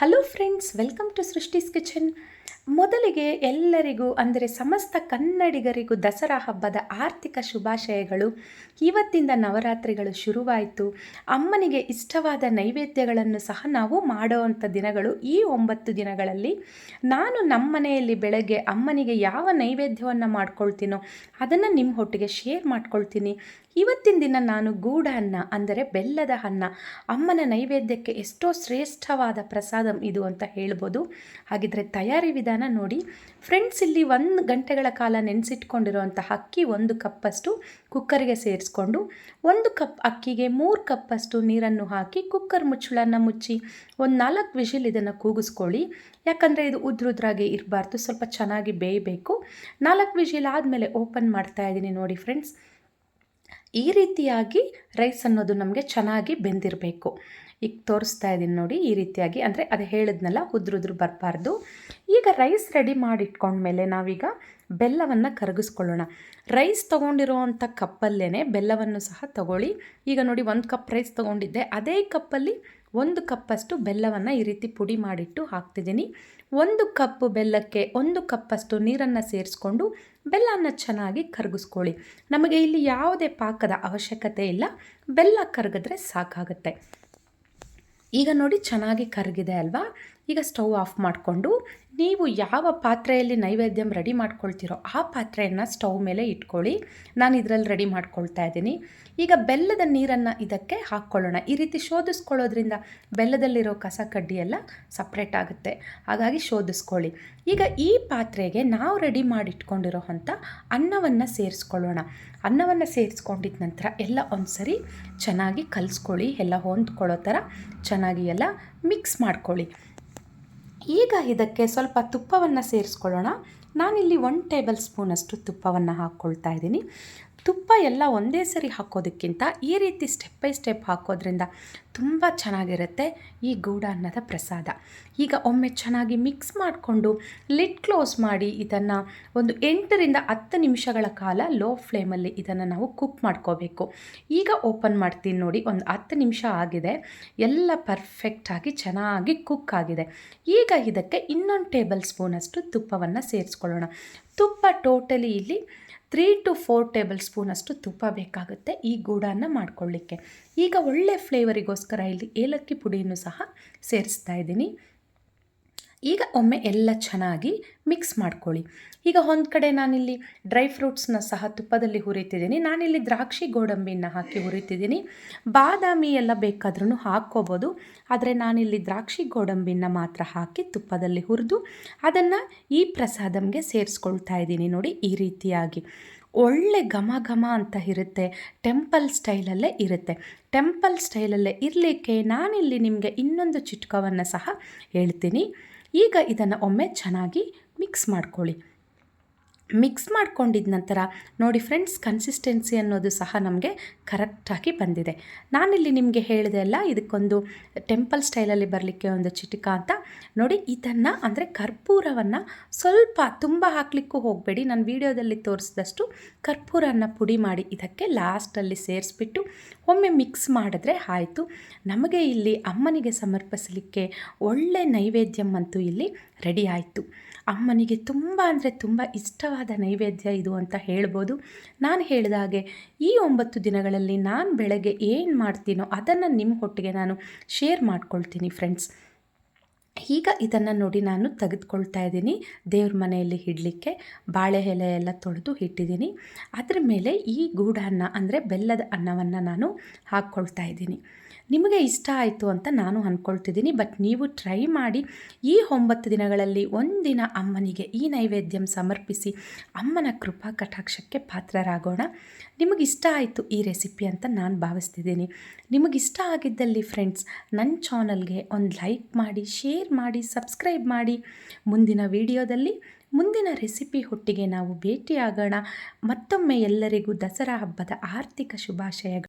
Hello friends welcome to Srishti's kitchen ಮೊದಲಿಗೆ ಎಲ್ಲರಿಗೂ, ಅಂದರೆ ಸಮಸ್ತ ಕನ್ನಡಿಗರಿಗೂ ದಸರಾ ಹಬ್ಬದ ಆರ್ಥಿಕ ಶುಭಾಶಯಗಳು. ಇವತ್ತಿಂದ ನವರಾತ್ರಿಗಳು ಶುರುವಾಯಿತು. ಅಮ್ಮನಿಗೆ ಇಷ್ಟವಾದ ನೈವೇದ್ಯಗಳನ್ನು ಸಹ ನಾವು ಮಾಡುವಂಥ ದಿನಗಳು ಈ ಒಂಬತ್ತು ದಿನಗಳಲ್ಲಿ. ನಾನು ನಮ್ಮ ಮನೆಯಲ್ಲಿ ಬೆಳಗ್ಗೆ ಅಮ್ಮನಿಗೆ ಯಾವ ನೈವೇದ್ಯವನ್ನು ಮಾಡ್ಕೊಳ್ತೀನೋ ಅದನ್ನು ನಿಮ್ಮ ಹೊಟ್ಟಿಗೆ ಶೇರ್ ಮಾಡ್ಕೊಳ್ತೀನಿ. ಇವತ್ತಿನ ದಿನ ನಾನು ಗೂಡ ಅನ್ನ, ಅಂದರೆ ಬೆಲ್ಲದ ಅನ್ನ, ಅಮ್ಮನ ನೈವೇದ್ಯಕ್ಕೆ ಎಷ್ಟೋ ಶ್ರೇಷ್ಠವಾದ ಪ್ರಸಾದ ಇದು ಅಂತ ಹೇಳ್ಬೋದು. ಹಾಗಿದ್ರೆ ತಯಾರಿ ವಿಧಾನ ನೋಡಿ. ಫ್ರೆಂಡ್ಸ್, ಇಲ್ಲಿ ಒಂದು ಗಂಟೆಗಳ ಕಾಲ ನೆನೆಸಿಟ್ಕೊಂಡಿರುವಂಥ ಅಕ್ಕಿ ಒಂದು ಕಪ್ಪಷ್ಟು ಕುಕ್ಕರ್ಗೆ ಸೇರಿಸ್ಕೊಂಡು, ಒಂದು ಕಪ್ ಅಕ್ಕಿಗೆ ಮೂರು ಕಪ್ಪಷ್ಟು ನೀರನ್ನು ಹಾಕಿ ಕುಕ್ಕರ್ ಮುಚ್ಚಳನ್ನು ಮುಚ್ಚಿ, ಒಂದು ನಾಲ್ಕು ವಿಷಿಲ್ ಇದನ್ನು ಕೂಗಿಸ್ಕೊಳ್ಳಿ. ಯಾಕಂದರೆ ಇದು ಉದ್ರುದ್ರಾಗಿ ಇರಬಾರ್ದು, ಸ್ವಲ್ಪ ಚೆನ್ನಾಗಿ ಬೇಯಬೇಕು. ನಾಲ್ಕು ವಿಷಿಲ್ ಆದಮೇಲೆ ಓಪನ್ ಮಾಡ್ತಾ ಇದ್ದೀನಿ ನೋಡಿ ಫ್ರೆಂಡ್ಸ್. ಈ ರೀತಿಯಾಗಿ ರೈಸ್ ಅನ್ನೋದು ನಮಗೆ ಚೆನ್ನಾಗಿ ಬೆಂದಿರಬೇಕು. ಈಗ ತೋರಿಸ್ತಾ ಇದ್ದೀನಿ ನೋಡಿ ಈ ರೀತಿಯಾಗಿ. ಅಂದರೆ ಅದು ಹೇಳಿದ್ನಲ್ಲ ಉದ್ರುದ್ರು ಬರಬಾರ್ದು. ಈಗ ರೈಸ್ ರೆಡಿ ಮಾಡಿಟ್ಕೊಂಡ್ಮೇಲೆ ನಾವೀಗ ಬೆಲ್ಲವನ್ನು ಕರಗಿಸ್ಕೊಳ್ಳೋಣ. ರೈಸ್ ತೊಗೊಂಡಿರೋವಂಥ ಕಪ್ಪಲ್ಲೇ ಬೆಲ್ಲವನ್ನು ಸಹ ತಗೊಳ್ಳಿ. ಈಗ ನೋಡಿ ಒಂದು ಕಪ್ ರೈಸ್ ತೊಗೊಂಡಿದ್ದೆ. ಅದೇ ಕಪ್ಪಲ್ಲಿ ಒಂದು ಕಪ್ಪಷ್ಟು ಬೆಲ್ಲವನ್ನು ಈ ರೀತಿ ಪುಡಿ ಮಾಡಿಟ್ಟು ಹಾಕ್ತಿದ್ದೀನಿ. ಒಂದು ಕಪ್ ಬೆಲ್ಲಕ್ಕೆ ಒಂದು ಕಪ್ಪಷ್ಟು ನೀರನ್ನು ಸೇರಿಸ್ಕೊಂಡು ಬೆಲ್ಲವನ್ನು ಚೆನ್ನಾಗಿ ಕರಗಿಸ್ಕೊಳ್ಳಿ. ನಮಗೆ ಇಲ್ಲಿ ಯಾವುದೇ ಪಾಕದ ಅವಶ್ಯಕತೆ ಇಲ್ಲ. ಬೆಲ್ಲ ಕರಗಿದ್ರೆ ಸಾಕಾಗುತ್ತೆ. ಈಗ ನೋಡಿ ಚೆನ್ನಾಗಿ ಕರಗಿದೆ ಅಲ್ವಾ? ಈಗ ಸ್ಟವ್ ಆಫ್ ಮಾಡಿಕೊಂಡು ನೀವು ಯಾವ ಪಾತ್ರೆಯಲ್ಲಿ ನೈವೇದ್ಯಂ ರೆಡಿ ಮಾಡ್ಕೊಳ್ತೀರೋ ಆ ಪಾತ್ರೆಯನ್ನು ಸ್ಟವ್ ಮೇಲೆ ಇಟ್ಕೊಳ್ಳಿ. ನಾನು ಇದರಲ್ಲಿ ರೆಡಿ ಮಾಡ್ಕೊಳ್ತಾ ಇದ್ದೀನಿ. ಈಗ ಬೆಲ್ಲದ ನೀರನ್ನು ಇದಕ್ಕೆ ಹಾಕ್ಕೊಳ್ಳೋಣ. ಈ ರೀತಿ ಶೋಧಿಸ್ಕೊಳ್ಳೋದ್ರಿಂದ ಬೆಲ್ಲದಲ್ಲಿರೋ ಕಸ ಕಡ್ಡಿ ಎಲ್ಲ ಸಪ್ರೇಟ್ ಆಗುತ್ತೆ. ಹಾಗಾಗಿ ಶೋಧಿಸ್ಕೊಳ್ಳಿ. ಈಗ ಈ ಪಾತ್ರೆಗೆ ನಾವು ರೆಡಿ ಮಾಡಿಟ್ಕೊಂಡಿರೋ ಅಂಥ ಅನ್ನವನ್ನು ಸೇರಿಸ್ಕೊಳ್ಳೋಣ. ಅನ್ನವನ್ನು ಸೇರಿಸ್ಕೊಂಡಿದ್ದ ನಂತರ ಎಲ್ಲ ಒಂದ್ಸರಿ ಚೆನ್ನಾಗಿ ಕಲಿಸ್ಕೊಳ್ಳಿ. ಎಲ್ಲ ಹೊಂದ್ಕೊಳ್ಳೋ ಥರ ಚೆನ್ನಾಗಿ ಎಲ್ಲ ಮಿಕ್ಸ್ ಮಾಡ್ಕೊಳ್ಳಿ. ಈಗ ಇದಕ್ಕೆ ಸ್ವಲ್ಪ ತುಪ್ಪವನ್ನು ಸೇರಿಸ್ಕೊಳ್ಳೋಣ. ನಾನಿಲ್ಲಿ ಒನ್ ಟೇಬಲ್ ಸ್ಪೂನಷ್ಟು ತುಪ್ಪವನ್ನು ಹಾಕ್ಕೊಳ್ತಾ ಇದ್ದೀನಿ. ತುಪ್ಪ ಎಲ್ಲ ಒಂದೇ ಸರಿ ಹಾಕೋದಕ್ಕಿಂತ ಈ ರೀತಿ ಸ್ಟೆಪ್ ಬೈ ಸ್ಟೆಪ್ ಹಾಕೋದ್ರಿಂದ ತುಂಬ ಚೆನ್ನಾಗಿರುತ್ತೆ ಈ ಗೂಡನ್ನದ ಪ್ರಸಾದ. ಈಗ ಒಮ್ಮೆ ಚೆನ್ನಾಗಿ ಮಿಕ್ಸ್ ಮಾಡಿಕೊಂಡು ಲಿಡ್ ಕ್ಲೋಸ್ ಮಾಡಿ ಇದನ್ನು ಒಂದು ಎಂಟರಿಂದ ಹತ್ತು ನಿಮಿಷಗಳ ಕಾಲ ಲೋ ಫ್ಲೇಮಲ್ಲಿ ಇದನ್ನು ನಾವು ಕುಕ್ ಮಾಡ್ಕೋಬೇಕು. ಈಗ ಓಪನ್ ಮಾಡ್ತೀನಿ ನೋಡಿ, ಒಂದು ಹತ್ತು ನಿಮಿಷ ಆಗಿದೆ. ಎಲ್ಲ ಪರ್ಫೆಕ್ಟಾಗಿ ಚೆನ್ನಾಗಿ ಕುಕ್ ಆಗಿದೆ. ಈಗ ಇದಕ್ಕೆ ಇನ್ನೊಂದು ಟೇಬಲ್ ಸ್ಪೂನಷ್ಟು ತುಪ್ಪವನ್ನು ಸೇರಿಸ್ಕೊಳ್ಳೋಣ. ತುಪ್ಪ ಟೋಟಲಿ ಇಲ್ಲಿ ತ್ರೀ ಟು ಫೋರ್ ಟೇಬಲ್ ಸ್ಪೂನಷ್ಟು ತುಪ್ಪ ಬೇಕಾಗುತ್ತೆ ಈ ಗೂಡನ್ನು ಮಾಡ್ಕೊಳ್ಳಿಕ್ಕೆ. ಈಗ ಒಳ್ಳೆ ಫ್ಲೇವರಿಗೋಸ್ಕರ ಇಲ್ಲಿ ಏಲಕ್ಕಿ ಪುಡಿಯನ್ನು ಸಹ ಸೇರಿಸ್ತಾ ಇದ್ದೀನಿ. ಈಗ ಒಮ್ಮೆ ಎಲ್ಲ ಚೆನ್ನಾಗಿ ಮಿಕ್ಸ್ ಮಾಡ್ಕೊಳ್ಳಿ. ಈಗ ಒಂದು ಕಡೆ ನಾನಿಲ್ಲಿ ಡ್ರೈ ಫ್ರೂಟ್ಸ್ನ ಸಹ ತುಪ್ಪದಲ್ಲಿ ಹುರಿತಿದ್ದೀನಿ. ನಾನಿಲ್ಲಿ ದ್ರಾಕ್ಷಿ ಗೋಡಂಬಿನ ಹಾಕಿ ಹುರಿತಿದ್ದೀನಿ. ಬಾದಾಮಿ ಎಲ್ಲ ಬೇಕಾದ್ರೂ ಹಾಕ್ಕೋಬೋದು. ಆದರೆ ನಾನಿಲ್ಲಿ ದ್ರಾಕ್ಷಿ ಗೋಡಂಬಿನ ಮಾತ್ರ ಹಾಕಿ ತುಪ್ಪದಲ್ಲಿ ಹುರಿದು ಅದನ್ನು ಈ ಪ್ರಸಾದಂಗೆ ಸೇರಿಸ್ಕೊಳ್ತಾ ಇದ್ದೀನಿ ನೋಡಿ ಈ ರೀತಿಯಾಗಿ. ಒಳ್ಳೆ ಘಮ ಘಮ ಅಂತ ಇರುತ್ತೆ. ಟೆಂಪಲ್ ಸ್ಟೈಲಲ್ಲೇ ಇರುತ್ತೆ. ಟೆಂಪಲ್ ಸ್ಟೈಲಲ್ಲೇ ಇರಲಿಕ್ಕೆ ನಾನಿಲ್ಲಿ ನಿಮಗೆ ಇನ್ನೊಂದು ಚಿಟ್ಕವನ್ನು ಸಹ ಹೇಳ್ತೀನಿ. ಈಗ ಇದನ್ನು ಒಮ್ಮೆ ಚೆನ್ನಾಗಿ ಮಿಕ್ಸ್ ಮಾಡ್ಕೊಳ್ಳಿ. ಮಿಕ್ಸ್ ಮಾಡ್ಕೊಂಡಿದ್ದ ನಂತರ ನೋಡಿ ಫ್ರೆಂಡ್ಸ್ ಕನ್ಸಿಸ್ಟೆನ್ಸಿ ಅನ್ನೋದು ಸಹ ನಮಗೆ ಕರೆಕ್ಟಾಗಿ ಬಂದಿದೆ. ನಾನಿಲ್ಲಿ ನಿಮಗೆ ಹೇಳಿದೆ ಅಲ್ಲ, ಇದಕ್ಕೊಂದು ಟೆಂಪಲ್ ಸ್ಟೈಲಲ್ಲಿ ಬರಲಿಕ್ಕೆ ಒಂದು ಚಿಟಿಕ ಅಂತ. ನೋಡಿ, ಇದನ್ನು ಅಂದರೆ ಕರ್ಪೂರವನ್ನು ಸ್ವಲ್ಪ ತುಂಬ ಹಾಕಲಿಕ್ಕೂ ಹೋಗಬೇಡಿ. ನಾನು ವಿಡಿಯೋದಲ್ಲಿ ತೋರಿಸಿದಷ್ಟು ಕರ್ಪೂರನ ಪುಡಿ ಮಾಡಿ ಇದಕ್ಕೆ ಲಾಸ್ಟಲ್ಲಿ ಸೇರಿಸ್ಬಿಟ್ಟು ಒಮ್ಮೆ ಮಿಕ್ಸ್ ಮಾಡಿದ್ರೆ ಆಯಿತು. ನಮಗೆ ಇಲ್ಲಿ ಅಮ್ಮನಿಗೆ ಸಮರ್ಪಿಸಲಿಕ್ಕೆ ಒಳ್ಳೆ ನೈವೇದ್ಯಂ ಅಂತೂ ಇಲ್ಲಿ ರೆಡಿ ಆಯಿತು. ಅಮ್ಮನಿಗೆ ತುಂಬ ಅಂದರೆ ತುಂಬ ಇಷ್ಟವಾದ ನೈವೇದ್ಯ ಇದು ಅಂತ ಹೇಳ್ಬೋದು. ನಾನು ಹೇಳಿದ ಹಾಗೆ ಈ ಒಂಬತ್ತು ದಿನಗಳಲ್ಲಿ ನಾನು ಬೆಳಗ್ಗೆ ಏನು ಮಾಡ್ತೀನೋ ಅದನ್ನು ನಿಮ್ಮ ಹೊಟ್ಟಿಗೆ ನಾನು ಶೇರ್ ಮಾಡ್ಕೊಳ್ತೀನಿ ಫ್ರೆಂಡ್ಸ್. ಈಗ ಇದನ್ನು ನೋಡಿ ನಾನು ತೆಗೆದುಕೊಳ್ತಾ ಇದ್ದೀನಿ. ದೇವ್ರ ಮನೆಯಲ್ಲಿ ಇಡಲಿಕ್ಕೆ ಬಾಳೆ ಎಲೆ ಎಲ್ಲ ತೊಳೆದು ಇಟ್ಟಿದ್ದೀನಿ. ಅದ್ರ ಮೇಲೆ ಈ ಗೂಡನ್ನ ಅಂದರೆ ಬೆಲ್ಲದ ಅನ್ನವನ್ನು ನಾನು ಹಾಕ್ಕೊಳ್ತಾ ಇದ್ದೀನಿ. ನಿಮಗೆ ಇಷ್ಟ ಆಯಿತು ಅಂತ ನಾನು ಅಂದ್ಕೊಳ್ತಿದ್ದೀನಿ. ಬಟ್ ನೀವು ಟ್ರೈ ಮಾಡಿ ಈ ಒಂಬತ್ತು ದಿನಗಳಲ್ಲಿ ಒಂದಿನ ಅಮ್ಮನಿಗೆ ಈ ನೈವೇದ್ಯಂ ಸಮರ್ಪಿಸಿ ಅಮ್ಮನ ಕೃಪಾ ಕಟಾಕ್ಷಕ್ಕೆ ಪಾತ್ರರಾಗೋಣ. ನಿಮಗಿಷ್ಟ ಆಯಿತು ಈ ರೆಸಿಪಿ ಅಂತ ನಾನು ಭಾವಿಸ್ತಿದ್ದೀನಿ. ನಿಮಗಿಷ್ಟ ಆಗಿದ್ದಲ್ಲಿ ಫ್ರೆಂಡ್ಸ್, ನನ್ನ ಚಾನಲ್ಗೆ ಒಂದು ಲೈಕ್ ಮಾಡಿ, ಶೇರ್ ಮಾಡಿ, ಸಬ್ಸ್ಕ್ರೈಬ್ ಮಾಡಿ. ಮುಂದಿನ ವಿಡಿಯೋದಲ್ಲಿ ಮುಂದಿನ ರೆಸಿಪಿ ಹೊಟ್ಟಿಗೆ ನಾವು ಭೇಟಿಯಾಗೋಣ. ಮತ್ತೊಮ್ಮೆ ಎಲ್ಲರಿಗೂ ದಸರಾ ಹಬ್ಬದ ಆರ್ಥಿಕ ಶುಭಾಶಯಗಳು.